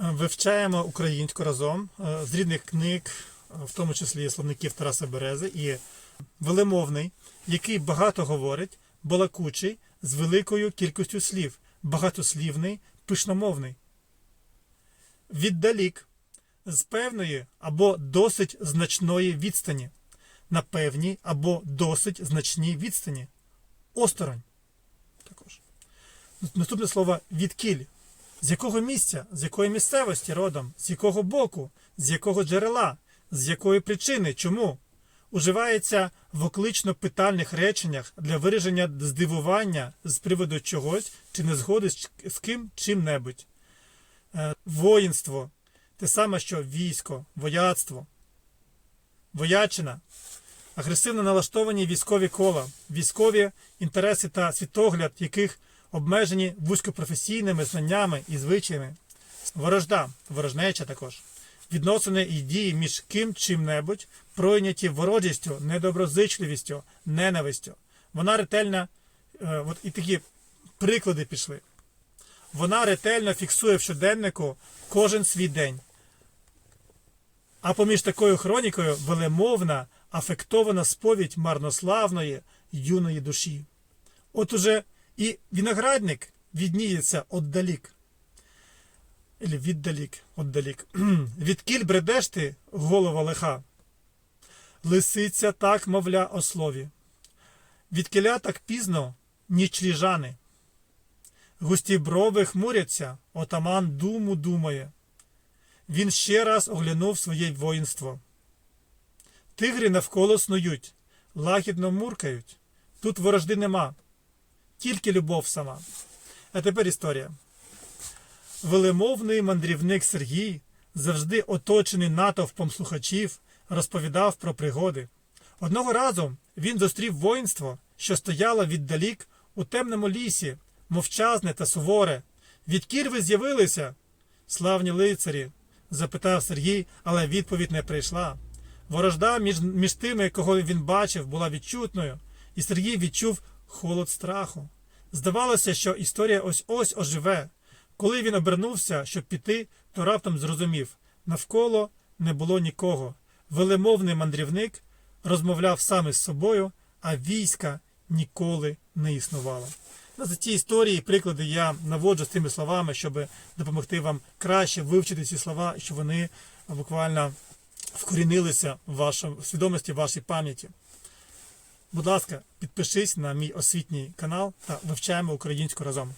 Вивчаємо українську разом е, з рідних книг, е, в тому числі словників Тараса Берези, і велемовний, який багато говорить, балакучий, з великою кількістю слів, багатослівний, пишномовний. Віддалік з певної або досить значної відстані, на певній або досить значній відстані. Осторонь. Також. Наступне слово відкіль. З якого місця, з якої місцевості родом, з якого боку, з якого джерела, з якої причини, чому? Уживається в оклично-питальних реченнях для вираження здивування з приводу чогось чи незгоди з ким чим-небудь. Е, Воїнство. Те саме, що військо, вояцтво, воячина, агресивно налаштовані військові кола, військові інтереси та світогляд, яких обмежені вузькопрофесійними знаннями і звичаями, ворожда, ворожнеча також, відносини і дії між ким чим-небудь, пройняті ворожістю, недоброзичливістю, ненавистю. Вона ретельно, е, от і такі приклади пішли. Вона ретельно фіксує в щоденнику кожен свій день. А поміж такою хронікою велемовна, афектована сповідь марнославної юної душі. От уже і виноградник відніється отдалік. Или віддалік, отдалік. Відкіль бредеш ти, голова лиха. Лисиця так, мовля, о слові. Відкіля так пізно, ніч ріжани. Густі брови хмуряться, отаман думу думає. Він ще раз оглянув своє воїнство. Тигри навколо снують, лагідно муркають. Тут ворожди нема, тільки любов сама. А тепер історія. Велемовний мандрівник Сергій, завжди оточений натовпом слухачів, розповідав про пригоди. Одного разу він зустрів воїнство, що стояло віддалік у темному лісі, мовчазне та суворе. Відкіль ви з'явилися? Славні лицарі, запитав Сергій, але відповідь не прийшла. Ворожда між, між тими, кого він бачив, була відчутною, і Сергій відчув холод страху. Здавалося, що історія ось ось оживе. Коли він обернувся, щоб піти, то раптом зрозумів навколо не було нікого. Велемовний мандрівник розмовляв саме з собою, а війська ніколи не існувало. Ну, За ці історії, приклади я наводжу з тими словами, щоб допомогти вам краще вивчити ці слова, щоб вони буквально вкорінилися в вашому в свідомості в вашій пам'яті. Будь ласка, підпишись на мій освітній канал та вивчаємо українську разом.